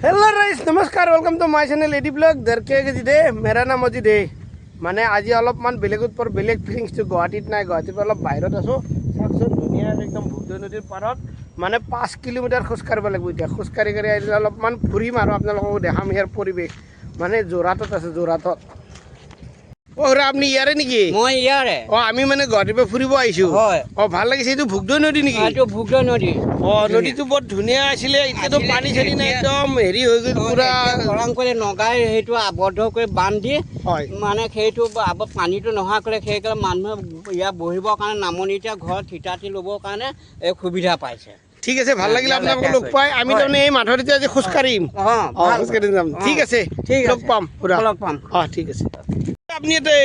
Hello ৰাইজ নমস্কাৰ welcome to my channel AD blog দেৰকেজি দে মেৰা নাম আজি দে মানে আজি অলপমান বেলেগত পৰা বেলেগ ফিলিংছটো গুৱাহাটীত নাই গুৱাহাটীৰ পৰা অলপ বাহিৰত আছোঁ চাওকচোন ধুনীয়া একদম ভূপদৈ নদীৰ পাৰত মানে পাঁচ কিলোমিটাৰ খোজকাঢ়িব লাগিব এতিয়া খোজকাঢ়ি কাঢ়ি আহিলে অলপমান ফুৰিম আৰু আপোনালোককো দেখাম ইয়াৰ পৰিৱেশ মানে যোৰহাটত আছে যোৰহাটত অ' আপুনি ইয়াৰে নেকি? মই ইয়াৰে। অ' আমি মানে গুৱাহাটীৰ পৰা ফুৰিব আহিছোঁ। হয়। অ' ভাল লাগিছে এইটো ভূপদৈ নদী নেকি? এইটো ভোগদৈ নদী। অ' নদীটো বৰ ধুনীয়া আছিলে এতিয়াতো পানী চানী নাই এতিয়া- একদম হেৰি হৈ গ'ল পুৰা। খৰাং কৰি নগাই সেইটো আবদ্ধ কৰি বান্ধ হয়। মানে সেইটো পানীটো নহা কৰি সেইকাৰণে মানুহে ইয়াত বহিবৰ কাৰণে নামনিতে ঘৰত থিতাতি ল'বৰ কাৰণে এই সুবিধা পাইছে। ঠিক আছে ভাল লাগিলে আপোনালোকক লগ পাই। আমি। তাৰমানে এই মাধুৰীতে আজি খোজ কাঢ়িম। অঁ অ ভাল। খোজ কাঢ়ি যাম। ঠিক আছে? লগ। পাম পুৰা। লগ পাম। অ ঠিক আছে। আপুনি ইয়াতে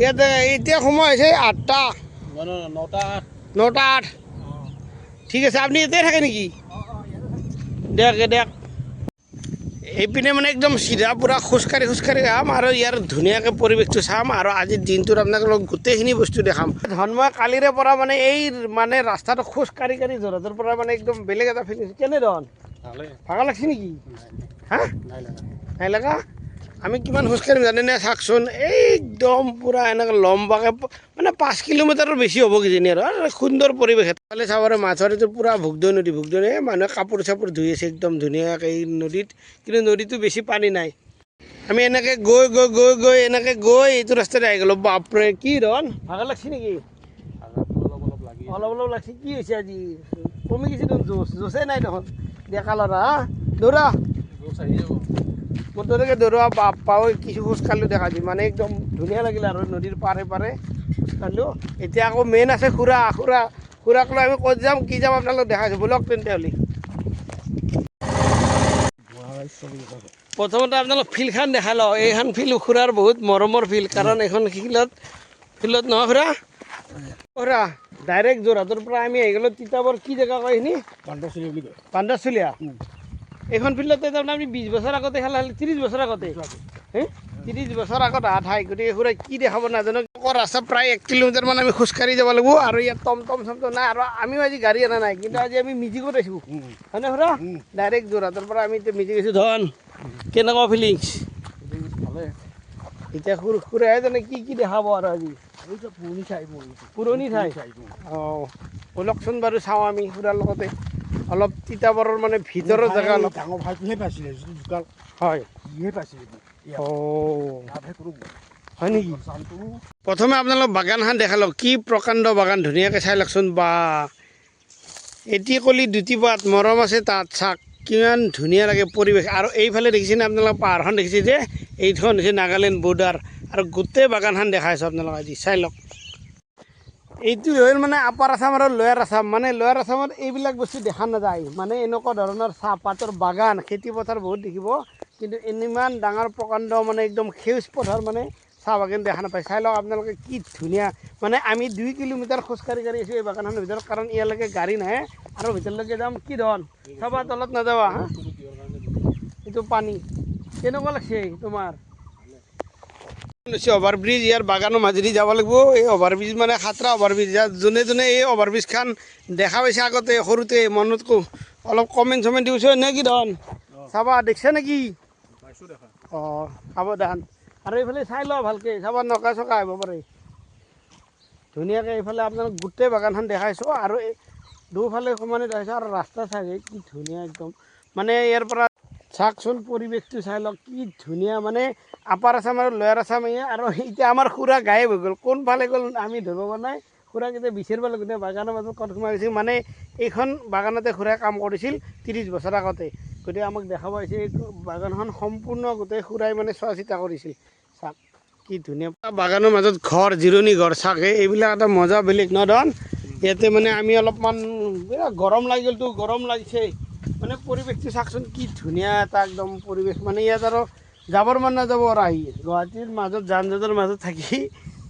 ইয়াতে এতিয়া সময় হৈছে আঠটা। নটা আঠ। ঠিক আছে আপুনি ইয়াতে থাকে নেকি? দিয়ক দিয়ক এইপিনে মানে একদম চিধা পূৰা খোজকাঢ়ি খোজকাঢ়ি যাম আৰু ইয়াৰ ধুনীয়াকৈ পৰিৱেশটো চাম আৰু আজিৰ দিনটোত আপোনালোকক গোটেইখিনি বস্তু দেখাম। ধনময় কালিৰে পৰা মানে এই মানে ৰাস্তাটো খোজকাঢ়ি কাঢ়ি যোৰহাটৰ পৰা মানে একদম বেলেগ এটা ফিলিং। কেনে ধৰণ ভাগা লাগছে নেকি? হা? নাই লগা? আমি কিমান খোজকাঢ়িম জানেনে? চাওকচোন। একদম পূৰা এনেকৈ লম্বাকৈ মানে পাঁচ কিলোমিটাৰৰ বেছি হ'ব কিজানি আৰু। আৰু সুন্দৰ পৰিৱেশ। এফালে চাব আৰু মাছৰিটো পূৰা ভোগদৈ নদী। ভোগদৈ এই মানুহে কাপোৰ চাপোৰ ধুই আছে একদম ধুনীয়াকৈ এই নদীত। কিন্তু নদীটো বেছি পানী নাই। আমি এনেকৈ গৈ গৈ গৈ গৈ এনেকৈ গৈ এইটো ৰাস্তাতে আহি গ'লোঁ। বাপৰে কি ধন ভাগা লাগছে নেকি? অলপ অলপ লাগছে। কি হৈছে আজি? কমি গৈছে দেখোন জোচ। জোচে নাই দেখোন। ডেকা ল'ৰা হা? দৌৰা। মোৰ দৰেকে দৌৰা বাপ পাওঁ কিছু খোজ কাঢ়িলোঁ দেখা যায়। মানে একদম ধুনীয়া লাগিলে আৰু নদীৰ পাৰে পাৰে খোজ কাঢ়িলোঁ এতিয়া আকৌ মেইন আছে খুৰা খুৰা খুৰাক লৈ আমি ক'ত যাম কি যাম আপোনালোক দেখাইছোঁ বলক তেন্তে হ'লে। প্ৰথমতে আপোনালোক ফিল্ডখন দেখাই লওঁ। এইখন ফিল্ড খুৰাৰ বহুত মৰমৰ ফিল্ড কাৰণ এইখন ফিল্ডত ফিল্ডত নহয় খুৰা। খুৰা ডাইৰেক্ট যোৰহাটৰ পৰা আমি আহি গ'লোঁ তিতাবৰ কি জেগা কয় এইখিনি? পাণ্ডাচুলীয়া। এইখন ফিল্ডতে তাৰমানে আমি বিছ বছৰ আগতে খেলা ত্ৰিছ বছৰ আগতে। ত্ৰিছ বছৰ আগত অহা ঠাই গতিকে খুৰা কি দেখাব নাজানো। ৰাস্তা প্ৰায় এক কিলোমিটাৰমান আমি খোজকাঢ়ি যাব লাগিব আৰু ইয়াত টম টম চম টম নাই। আৰু আমিও আজি গাড়ী অনা নাই কিন্তু আজি আমি মিজিকত আহিছোঁ হয়নে খুৰা? ডাইৰেক্ট যোৰহাটৰ পৰা আমি এতিয়া মিজিক আহিছোঁ ধন কেনেকুৱা ফিলিংছ এতিয়া খুৰ খুৰাই জানে কি কি দেখাব আৰু আজি। পুৰণি ঠাই। অঁ ব'লকচোন বাৰু চাওঁ আমি খুৰাৰ লগতে। অলপ তিতাবৰৰ মানে ভিতৰৰ জেগা অলপ। ডাঙৰ ভাইটোহে পাইছিলে? জোকাল হয়। সিহে পাইছিলে? হয় নেকি? প্ৰথমে আপোনালোক বাগানখন দেখালোঁ কি প্ৰকাণ্ড বাগান ধুনীয়াকৈ চাই লওকচোন। বা এটি কলি দুটি পাত মৰম আছে তাত। চাক কিমান ধুনীয়া লাগে পৰিৱেশ। আৰু এইফালে দেখিছেনে আপোনালোকে পাহাৰখন দেখিছে যে এইখন হৈছে নাগালেণ্ড বৰ্ডাৰ। আৰু গোটেই বাগানখন দেখাইছোঁ আপোনালোকে আজি। চাই লওক। এইটো হ'ল মানে আপাৰ আছাম আৰু লয়াৰ আছাম মানে লয়াৰ আছামত এইবিলাক বস্তু দেখা নাযায়। মানে এনেকুৱা ধৰণৰ চাহপাতৰ বাগান খেতি পথাৰ বহুত দেখিব। কিন্তু ইমান ডাঙৰ প্ৰকাণ্ড মানে একদম সেউজ পথাৰ মানে চাহ বাগান দেখা নাপায়। চাই লওক আপোনালোকে কি ধুনীয়া। মানে আমি দুই কিলোমিটাৰ খোজকাঢ়ি কাঢ়ি আছোঁ এই বাগানখনৰ ভিতৰত। কাৰণ ইয়ালৈকে গাড়ী নাহে। আৰু ভিতৰলৈকে যাম কি ধৰণ চাবা তলত নাযাবা হা? এইটো পানী। কেনেকুৱা লাগছে তোমাৰ? অভাৰ ব্ৰিজ ইয়াৰ বাগানৰ মাজেদি যাব লাগিব। এই অভাৰ ব্ৰিজ মানে সাতটা অভাৰ ব্ৰিজ ইয়াত যোনে যোনে এই অভাৰ ব্ৰিজখন দেখা পাইছে আগতে সৰুতে মনত কো অলপ কমেণ্ট চমেণ্ট দিছে নে কি ধৰণ চাবা দেখিছে নেকি অঁ সাৱধান আৰু এইফালে চাই লওঁ ভালকৈ চাবা নকা চকা আহিব পাৰে। ধুনীয়াকৈ এইফালে আপোনালোক গোটেই বাগানখন দেখাইছোঁ আৰু দুফালে সমানে দেখাইছোঁ আৰু ৰাস্তা চাগে কি ধুনীয়া একদম। মানে ইয়াৰ পৰা চাওকচোন পৰিৱেশটো চাই লওক কি ধুনীয়া মানে। আপাৰ আছাম আৰু লয়াৰ আছাম আৰু এতিয়া আমাৰ খুৰা গায়েব হৈ গ'ল। কোনফালে গ'ল আমি ধৰিব পৰা নাই। খুৰাক এতিয়া বিচাৰিব লাগিব গোটেই বাগানৰ মাজত ক'ত সোমাই গৈছিল মানে এইখন বাগানতে খুৰাই কাম কৰিছিল ত্ৰিছ বছৰ আগতে। গতিকে আমাক দেখা পাইছে এই বাগানখন সম্পূৰ্ণ গোটেই খুৰাই মানে চোৱা চিতা কৰিছিল। চাওক কি ধুনীয়া। বাগানৰ মাজত ঘৰ জিৰণি ঘৰ চাকে এইবিলাক এটা মজা বেলেগ। ন ধন ইয়াতে মানে আমি অলপমান গৰম লাগি গ'লতো গৰম লাগিছে। মানে পৰিৱেশটো চাওকচোন কি ধুনীয়া এটা একদম পৰিৱেশ। মানে ইয়াত আৰু যাবৰ মন নাযাব আৰু আহি। গুৱাহাটীৰ মাজত যান জঁটৰ মাজত থাকি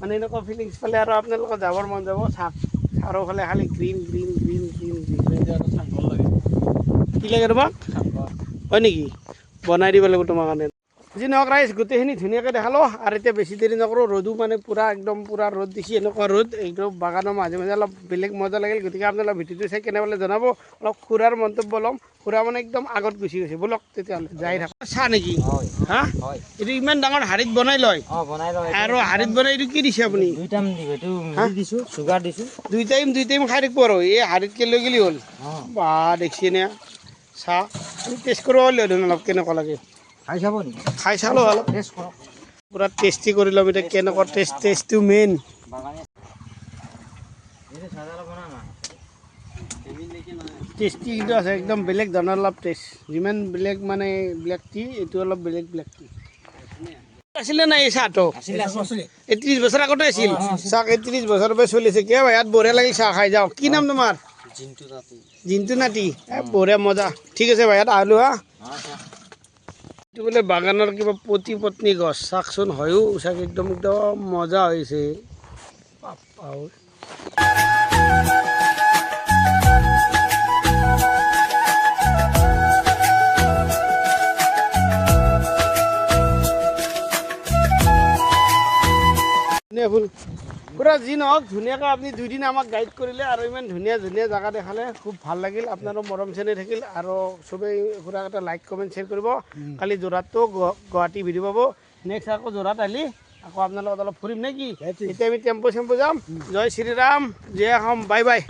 মানে এনেকুৱা ফিলিংছ পালে আৰু আপোনালোকৰ যাবৰ মন যাব। চাওক চাৰিওফালে খালি green green green green green কি লাগে তোমাক হয় নেকি? বনাই দিব লাগিব তোমাৰ কাৰণে। যি নহওক ৰাইজ গোটেইখিনি ধুনীয়াকৈ দেখালোঁ আৰু এতিয়া বেছি দেৰি নকৰোঁ ৰ'দো মানে পূৰা একদম পূৰা ৰ'দ দিছে এনেকুৱা ৰ'দ একদম বাগানৰ মাজে মাজে অলপ বেলেগ মজা লাগিল গতিকে আপোনালোকে ভিডিঅ'টো চাই কেনে পালে জনাব অলপ খুৰাৰ মন্তব্য ল'ম খুৰা মানে একদম আগত গুচি গৈছে ব'লক তেতিয়াহ'লে যাই থাকক। চাহ নেকি? হা? এইটো ইমান ডাঙৰ হাৰিত বনাই লয়। আৰু হাৰিত বনাই এইটো কি দিছে আপুনি? দুই টাইম এইটো দুই টাইম খাই থাকিব আৰু এই হাৰিতকৈ লৈ গেলি হ'ল? বা দেখিছে নে চাহ টেষ্ট কৰিব পাৰিলোঁ দেখোন অলপ কেনেকুৱা লাগে। খাই চাব নেকি? খাই চালোঁ অলপ। টেষ্ট কৰক। পূৰা টেষ্টি কৰি ল'ম এতিয়া কেনেকুৱা টেষ্ট টেষ্টটো মেইন টেষ্টি কিন্তু আছে একদম বেলেগ ধৰণৰ অলপ টেষ্ট যিমান বেলেগ মানে ব্লেক টি এইটো অলপ বেলেগ ব্লেক টি আছিলে নাই এই চাহটো? আছিলে আছিলে। এই ত্ৰিছ বছৰ আগতে আছিল। চাহ এই ত্ৰিছ বছৰৰ পৰা চলিছে কিয় ভাই ইয়াত বঢ়িয়া লাগিল চাহ খাই যাওঁ। কি নাম তোমাৰ? জিন্তু তাঁতি জিন্তু নাতি। বঢ়িয়া মজা। ঠিক আছে ভাই ইয়াত আহিলোঁ হা। এইটো বোলে বাগানৰ কিবা পতি পত্নী গছ, চাওকচোন হয়ো চাগে একদম একদম মজা হৈছে। ফুল? পুৰা যি নহওক ধুনীয়াকৈ আপুনি দুইদিন আমাক গাইড কৰিলে আৰু ইমান ধুনীয়া ধুনীয়া জেগা দেখালে। খুব ভাল লাগিল। আপোনাৰো মৰম চেনেহ থাকিল আৰু চবেই খুৰাক এটা লাইক কমেণ্ট শ্বেয়াৰ কৰিব। কালি যোৰহাটটো গ- গুৱাহাটী ভিডিঅ' পাব। নেক্সট আকৌ যোৰহাট আহিলে। আকৌ আপোনাৰ লগত অলপ ফুৰিম নে কি এতিয়া আমি টেম্পু চেম্পু যাম জয় শ্ৰীৰাম। জয় অসম বাই বাই